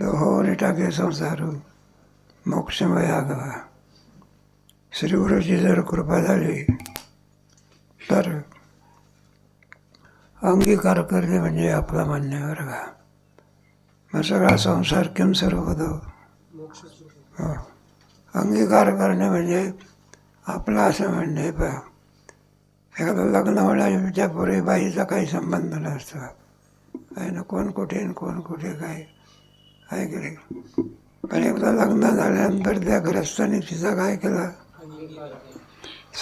तो होऊन टाके संसार मोक्षमय आगवा श्री गुरुची जर कृपा झाली तर अंगीकार करणे म्हणजे आपला मान्य का मग सगळा संसार किम सर्व होतो हो। अंगीकार करणे म्हणजे आपला असं म्हणणे पहा। एखादं लग्न होण्याच्या पूर्वी बाईचा काही संबंध नसतो। आहे ना कोण कुठे आणि कोण कुठे काय? काय केले? नाही पण एकदा लग्न झाल्यानंतर त्या ग्रस्ताने तिचा काय केला?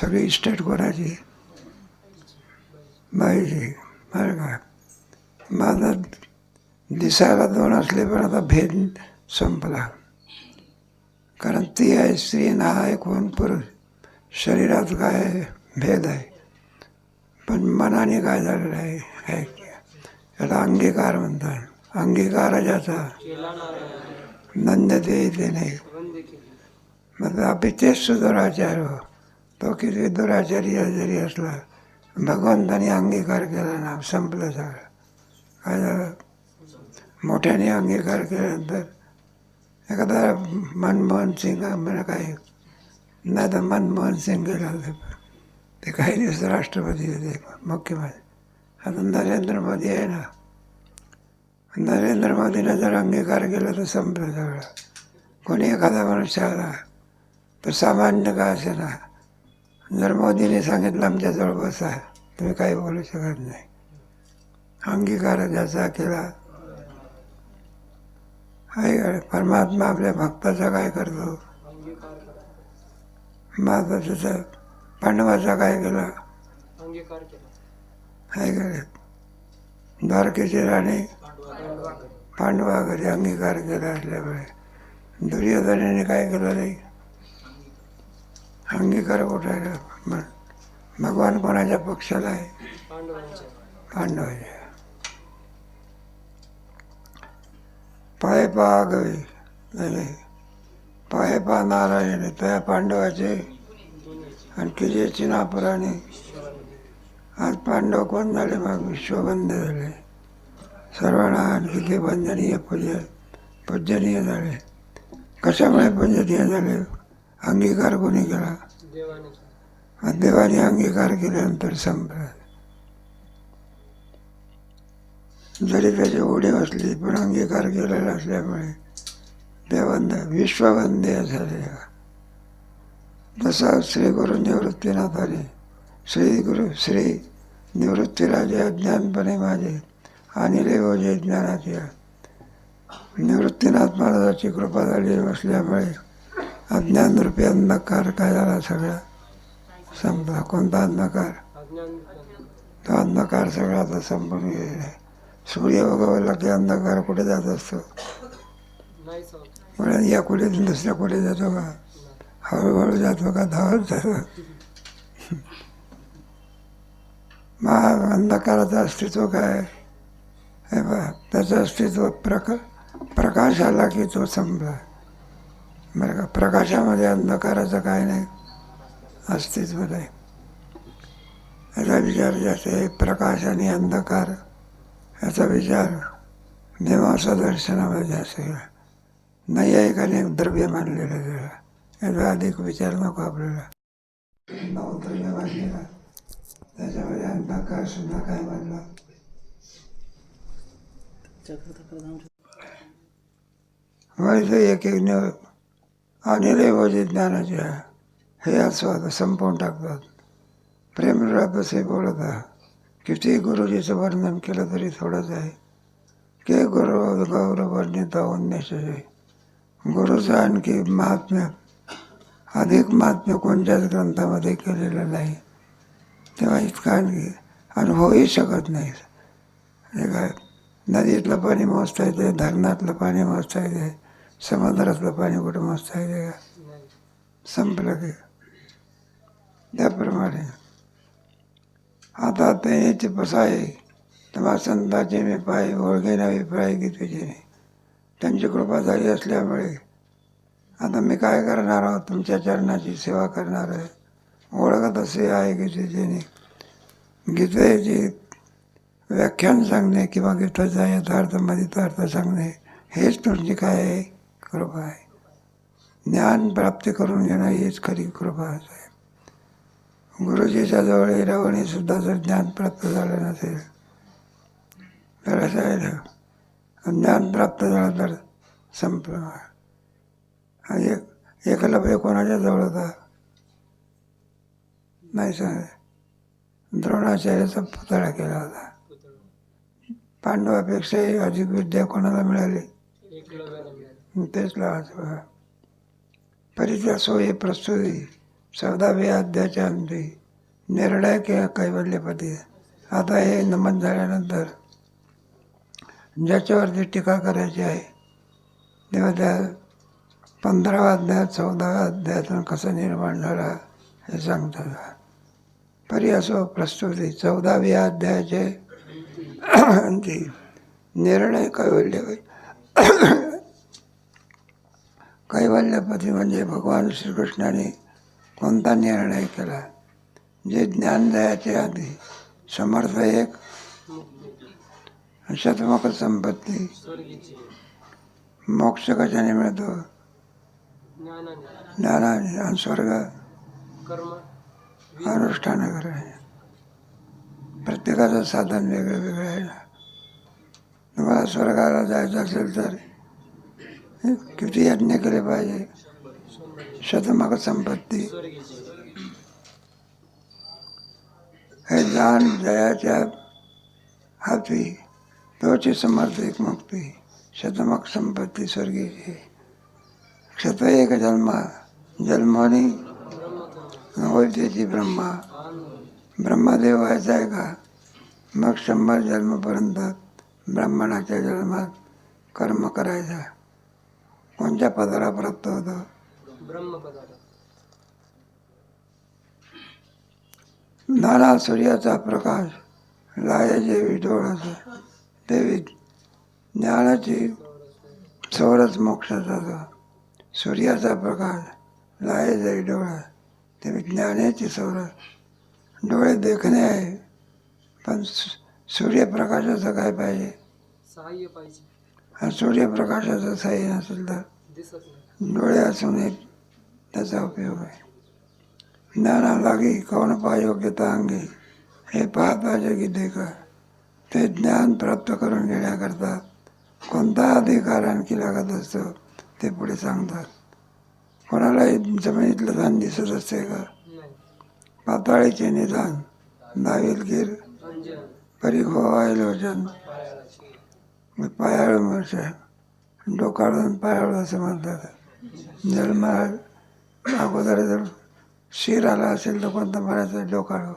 सगळी इस्टेट कोणाची? बाईची बरं का. माझा दिसायला दोन असले पण आता भेद संपला. कारण ती आहे स्त्री ना आहे कोण पुरुष. शरीरात काय भेद आहे? पण मनाने काय झालेलं आहे? आहे की याला अंगीकार म्हणतात. अंगीकार ज्याचा नंद ते ते नाही मग आपली तेच सुदुराचार हो तो किती दुराचार्य जरी असला भगवंताने अंगीकार केला ना संपलं सगळं. काय झालं? मोठ्याने अंगीकार केल्यानंतर एखादा मनमोहन सिंग म्हणा काय नाही तर मनमोहन सिंग गेला ते काही दिवस राष्ट्रपती होते मुख्यमंत्री. आता नरेंद्र मोदी आहे ना नरेंद्र मोदीनं जर अंगीकार केला तर संपलं सगळं कोणी एखादा मनुष्य आला तर सामान्य का असे ना जर मोदीने सांगितलं आमच्याजवळ बसा तुम्ही काही बोलू शकत नाही अंगीकार ज्याचा केला आहे? परमात्मा आपल्या भक्ताचा काय करतो माझा त्याचा पांडवाचा काय केला आहे? द्वारकेची राणी पांडवा घरी अंगीकार केला असल्यामुळे. दुर्योधनाने काय केलं नाही? अंगीकार कुठायला आहे? भगवान कोणाच्या पक्षाला आहे? पांडवाच्या. पाय पा गवे. झाले पाय पा नारायण. त्या पांडवाचे आणि तुझे चिनापुराणे आज पांडव कोण झाले? मग विश्वबंद झाले. सर्वांना आणखी ते वंदनीय पूज्य पूजनीय झाले कशामुळे पूजनीय झाले अंगीकार कोणी केला? देवाने अंगीकार केल्यानंतर संपला. जरी त्याची ओढे असली पण अंगीकार केलेला असल्यामुळे देवंद विश्ववंदे झाले. जसा श्री गुरु निवृत्तीनाथाने श्री गुरु श्री निवृत्तीराजे अज्ञानपणे माझे आणि रेवजे हो ज्ञानाचे. निवृत्तीनाथ महाराजाची कृपा झाली असल्यामुळे अज्ञानरूपी अंधकार काय झाला सगळा? संपला. कोणता अंधकार? तो अंधकार सगळा आता संपून गेलेला आहे. सूर्य उगवला की अंधकार कुठे जात असतो? म्हणून या कुठे दुसऱ्या कुठे जातो का? हळूहळू जातो का? धावत जातो. महा अंधकाराचं अस्तित्व काय? त्याचं अस्तित्व प्रका प्रकाश आला की तो संपला. बरं का प्रकाशामध्ये अंधकाराचं काय नाही अस्तित्व नाही. याचा विचार जास्त आहे प्रकाश आणि अंधकार याचा विचार देवाच्या दर्शनामध्ये जास्त आहे. नाही आहे का नाही द्रव्य मानलेलं त्याला. याचा अधिक विचार नको आपल्याला. नवद्रव्य मानलेला त्याच्यामध्ये अंधकार सुद्धा काय मानला व्हायचं एक एक निव आणि वजे ज्ञानाचे आहे. हे आस्वाद संपवून टाकतात. प्रेमरात असे बोलत आहे. किती गुरुजीचं वर्णन केलं तरी थोडंच आहे. के गुरु गौरव वर्णित उन्मेषाचे गुरुचं आणखी महात्म्य अधिक महात्म्य कोणत्याच ग्रंथामध्ये केलेलं नाही. तेव्हा इतका आणखी आणि होऊही शकत नाही हे काय? नदीतलं पाणी मोजता येते धरणातलं पाणी मोजता येते समुद्रातलं पाणी कुठं मोजता येते का? संपलं की. त्याप्रमाणे. आता त्याची पसाई तेव्हा संताचे मी पाय ओळखे नवी प्राय की तुझे त्यांची कृपा झाली असल्यामुळे. आता मी काय करणार आहोत तुमच्या चरणाची सेवा करणार आहे. ओळखत असे आहे की तुझे गीतेची व्याख्यान सांगणे किंवा गीताचा यथार्थ अर्थ सांगणे हेच तुमची काय आहे कृपा आहे. ज्ञान प्राप्त करून घेणं हीच खरी कृपा आहे गुरुजीच्या जवळ राहून सुद्धा जर ज्ञान प्राप्त झालं नसेल तर असं आहे ना ज्ञान प्राप्त झालं तर संपलं. आणि एक एकलव्य कोणाच्या जवळ होता? नाही सांग द्रोणाचार्याचा पुतळा केला होता. पांडवापेक्षाही अधिक विद्या कोणाला मिळाली? तेच लावायचं परित्या सोयी प्रस्तुती चौदाव्या अध्यायाच्या अंती निर्णय किंवा कैवल्यपती. आता हे नमन झाल्यानंतर ज्याच्यावरती टीका करायची आहे तेव्हा त्या पंधरावा अध्याय चौदाव्या अध्यायातून कसं निर्माण झाला हे सांगतात. परी असो प्रस्तुती चौदाव्या अध्यायाचे अंती निर्णय कैवल्य कैवल्यपती म्हणजे भगवान श्रीकृष्णाने कोणता निर्णय केला? जे ज्ञान द्यायचे आधी समर्थ एक. शतमुख संपत्ती. मोक्ष कशाने मिळतो ज्ञानाने. आणि स्वर्ग? अनुष्ठान करायचे प्रत्येकाचं साधन वेगळं वेगळं आहे ना। तुम्हाला स्वर्गाला जायचं असेल तर किती यज्ञ केले पाहिजे शतमग संपत्ती। हे दान जयाच्या हाती तोची समर्थ, एक मुक्ती। शतमक संपत्ती स्वर्गीची क्षत एक जन्मा, जन्मानी होय त्याची ब्रह्मा। ब्रह्मदेव व्हायचा आहे का? मग शंभर जन्मपर्यंत ब्राह्मणाच्या जन्मात कर्म करायचा. कोणत्या पदाला प्राप्त होतं? नाना सूर्याचा प्रकाश लायाचे विडोळाचं देवी ज्ञानाची सौरच मोक्षाचा तो सूर्याचा प्रकाश लायाचा विडोळा देवी ज्ञानाची चौरस डोळे देखणे आहे. पण सूर्यप्रकाशाचं काय पाहिजे? सहाय्य पाहिजे. आणि सूर्यप्रकाशाचं सही नसेल तर दिसत नाही. डोळे असूनही त्याचा उपयोग आहे. ज्ञाना लागी कौन पा योग्यता अंगी? हे पाहत पाहिजे की देखा ते ज्ञान प्राप्त करून घेण्याकरता कोणता अधिकार आणखी लागत असतो ते पुढे सांगतात. कोणालाही जमिनीतलं धान दिसत असते का? पाताळीचे निदान नाविलगीर अंजन परी लोचन पायाळू म्हणजे डोकाळून पायाळू असं म्हणतात. जन्मा अगोदर जर शिर आला असेल तर कोणतं म्हणायचं? डोकाळू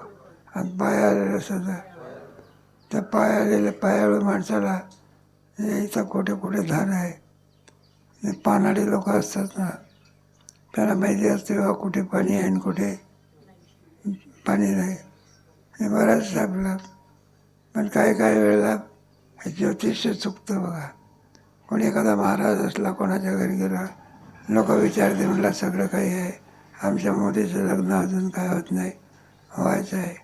आणि पाय आलेलं असेल तर. त्या पाय आलेल्या पायाळू माणसाला यायचं इथं कुठे कुठे धान आहे. हे पानाडी लोक असतात ना. त्यांना माहिती असते बा कुठे पाणी आहे आणि कुठे पाणी नाही. हे बरंच आपलं पण काही काही वेळेला हे ज्योतिष चुकतं बघा. कोणी एखादा महाराज असला कोणाच्या घरी गेला लोक विचारते म्हणला सगळं काही आहे. आमच्या मोठीचं लग्न अजून काय होत नाही. व्हायचं आहे.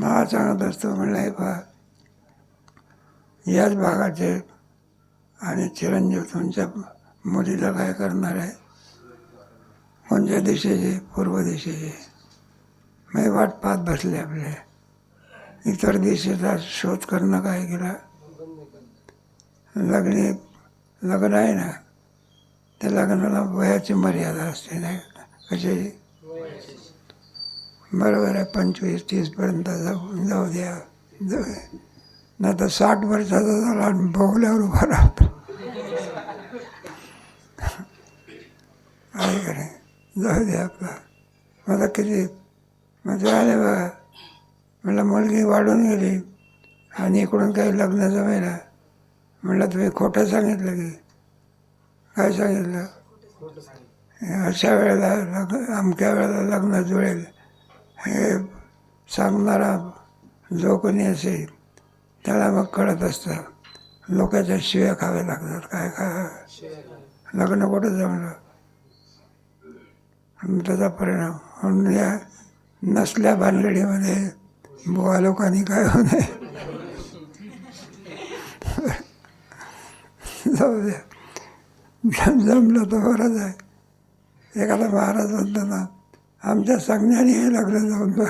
महा सांगत असतो म्हणलं हे पहा. याच भागाचे आणि चिरंजीव तुमच्या मुलीला काय करणार आहे? कोणत्या दिशेचे? पूर्व दिशेचे? मी वाट पाहत बसले आपले इतर देशाचा शोध करणं काय केला? बंद लग्ने लग्न आहे ना त्या लग्नाला वयाची मर्यादा असते नाही कशाची बरोबर आहे पंचवीस तीसपर्यंत जाऊ जाऊ द्या। जाऊ नाही तर साठ वर्षाचा झाला आणि भोगल्यावर उभा राहतो आहे का नाही जाऊ द्या आपला मला किती मग आले बघा म्हटलं मुलगी वाढून गेली आणि इकडून काही लग्न जमेला म्हणलं तुम्ही खोटं सांगितलं की? काय सांगितलं? अशा वेळेला लग्न अमक्या वेळेला लग्न जुळेल. हे सांगणारा जो कोणी असेल त्याला मग कळत असतं लोकांच्या शिव्या खाव्या लागतात. काय काय? लग्न कुठं जमलं? त्याचा परिणाम. म्हणून या नसल्या भानगडीमध्ये बुवा लोकांनी काय होऊ नये जाऊ द्या जम- जमलं तर बरंच आहे. एखादा महाराज म्हणतो ना आमच्या सांगण्याने हे लागलं जाऊन बाकीच्या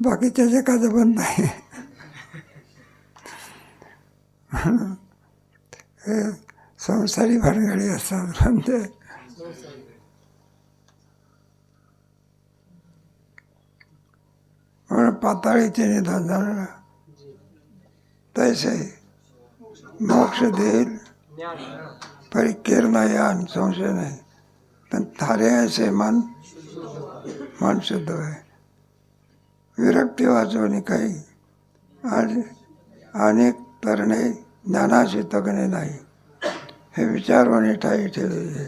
बाकीच्या का पण नाही. हे संसारी भानगडी असतात म्हणजे म्हणून पाताळीचे निधन झालं तैसे मोक्ष देईल. ज्ञान परिकेर नाही आणि संशय नाही. पण थारे असे मन मन शुद्ध आहे. विरक्ती वाचवणे काही आणि अनेक तरणे ज्ञानाशी तगणे नाही. हे विचारवणे ठाई ठेवले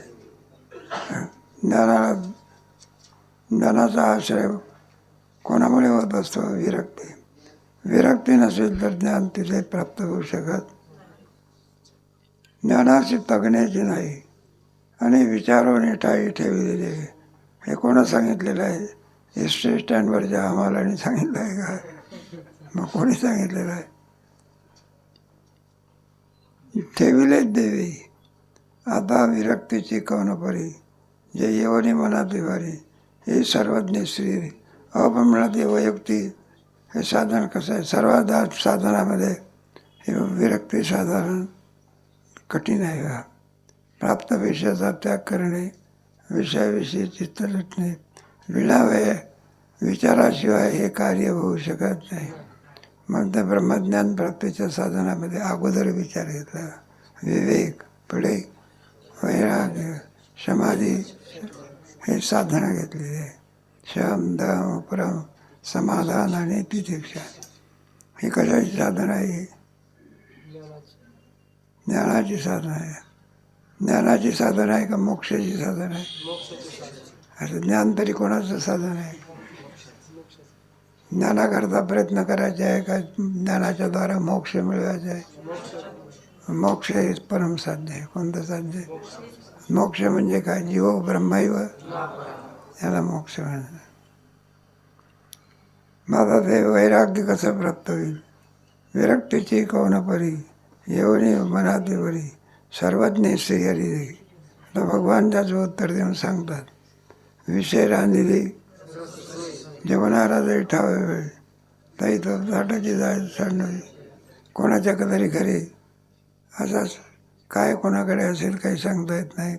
ज्ञानाला ज्ञानाचा आश्रय कोणामुळे होत असतो? विरक्ती. विरक्ती नसेल तर ज्ञान तिथे प्राप्त होऊ शकत. ज्ञानाची तगण्याची नाही. आणि विचाराने ठाई ठेवलेली आहे. हे कोणा सांगितलेलं आहे? हिस्ट्री स्टँडवरच्या आम्हाला सांगितलं आहे का? मग कोणी सांगितलेलं आहे? ठेविलेच देवी. आता विरक्तीची कवनपरी. जे येवनी मनात विवारी हे सर्वज्ञ श्री अपमनात वयुक्ती हे साधन कसं आहे? सर्वात साधनामध्ये हे विरक्ती साधारण कठीण आहे का प्राप्त विषयाचा त्याग करणे विषयाविषयी चित्त लटणे विणावे विचाराशिवाय हे कार्य होऊ शकत नाही. मग त्या ब्रह्मज्ञान प्राप्तीच्या साधनामध्ये अगोदर विचार घेतला. विवेक पुढे वैराग्य समाधी हे साधनं घेतलेली आहे. शम दम उपरम समाधान आणि तितिक्षा. ही कशाची साधन आहे? ज्ञानाची ज्ञानाची साधन आहे. ज्ञानाची साधन आहे का मोक्षाची साधन आहे? असं ज्ञान तरी कोणाचं साधन आहे? ज्ञानाकरता प्रयत्न करायचे आहे का? ज्ञानाच्या द्वारा मोक्ष मिळवायचा आहे? मोक्ष हे परम साध्य आहे. कोणतं साध्य मोक्ष म्हणजे काय? जीव ब्रह्मैव. याला मोक्ष म्हणतात माझा ते वैराग्य कसं प्राप्त होईल विरक्तीची कोणपरी येवणी मनाती परी सर्वज्ञ श्रीहरी देई आता भगवान त्याचं उत्तर देऊन सांगतात विषय रांधिली जेवणारा जरी ठावे वेळ ताई तो ताटाची जाय सांडली कोणाच्या कदरी खरी असाच काय कोणाकडे असेल काही सांगता येत नाही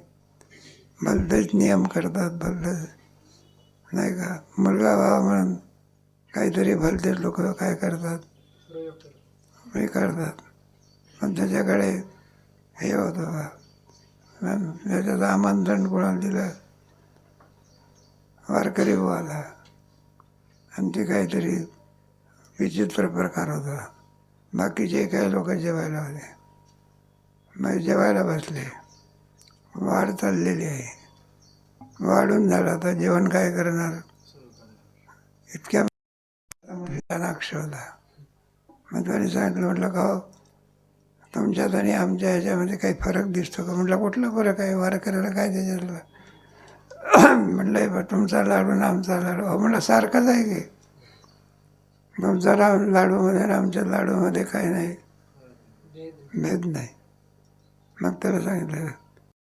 भलतेच नियम करतात भलतेच नाही का? मुलगा व्हावा म्हणून. काहीतरी भलतेच लोक काय करतात? हे करतात. पण त्याच्याकडे हे होतं बा. त्याच्यात आमंत्रण कोणाला दिलं? वारकरी बुवाला. आणि ते काहीतरी विचित्र प्रकार होता. बाकीचे काही लोक जेवायला होते मग जेवायला बसले. वाढ चाललेली आहे. वाढून झालं. आता जेवण काय करणार? इतक्या नाक्ष होता मग त्याने सांगितलं म्हटलं का हो, तुमच्यात आणि आमच्या ह्याच्यामध्ये काही फरक दिसतो का? म्हटलं कुठला फरक आहे? वार करायला काय त्याच्यातलं? म्हटलं हे तुमचा लाडू ना आमचा लाडू. हो म्हटलं सारखाच आहे की. तुमचा राम लाडूमध्ये आमच्या लाडूमध्ये काही नाही. भेद नाही. मग त्याला सांगितलं